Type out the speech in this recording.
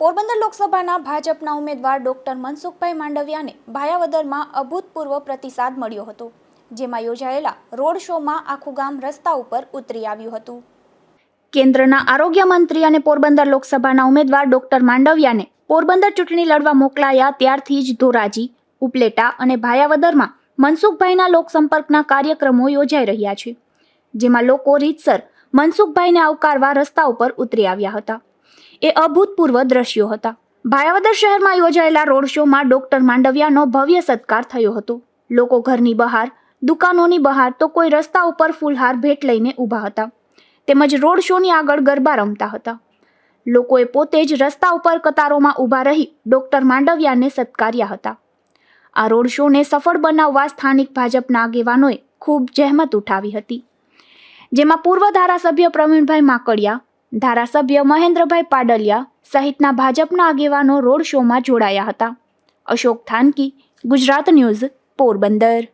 પોરબંદર લોકસભાના ભાજપના ઉમેદવાર ડોક્ટર મનસુખભાઈ માંડવિયાને ભાયાવદરમાં અભૂતપૂર્વ પ્રતિસાદ મળ્યો હતો, જેમાં યોજાયેલા રોડ શોમાં આખું ગામ રસ્તા ઉપર ઉતરી આવ્યું હતું. કેન્દ્રના આરોગ્ય મંત્રી અને પોરબંદર લોકસભાના ઉમેદવાર ડોક્ટર માંડવિયાને પોરબંદર ચૂંટણી લડવા મોકલાયા ત્યારથી જ ધોરાજી, ઉપલેટા અને ભાયાવદરમાં મનસુખભાઈના લોકસંપર્કના કાર્યક્રમો યોજાઈ રહ્યા છે, જેમાં લોકો રીતસર મનસુખભાઈને આવકારવા રસ્તા ઉપર ઉતરી આવ્યા હતા. એ અભૂતપૂર્વ દ્રશ્યો હતા. ભાયાવદર શહેરમાં યોજાયેલા રોડ શોમાં ડોક્ટર માંડવિયાનો ભવ્ય સત્કાર થયો હતો. લોકો ઘરની બહાર, દુકાનોની બહાર તો કોઈ રસ્તા ઉપર ફૂલહાર ભેટ લઈને ઊભા હતા. તેમજ રોડ શોની આગળ ગરબા રમતા હતા. લોકોએ પોતે જ રસ્તા ઉપર કતારોમાં ઊભા રહી ડોક્ટર માંડવિયાને સત્કાર્યા હતા. આ રોડ શોને સફળ બનાવવા સ્થાનિક ભાજપના આગેવાનોએ ખૂબ જહેમત ઉઠાવી હતી. જેમાં પૂર્વ ધારાસભ્ય પ્રવીણભાઈ માકડિયા ધારાસભ્ય મહેન્દ્રભાઈ પાડલિયા સહિતના ભાજપના આગેવાનો રોડ શોમાં જોડાયા હતા. અશોક થાનકી, ગુજરાત ન્યૂઝ, પોરબંદર.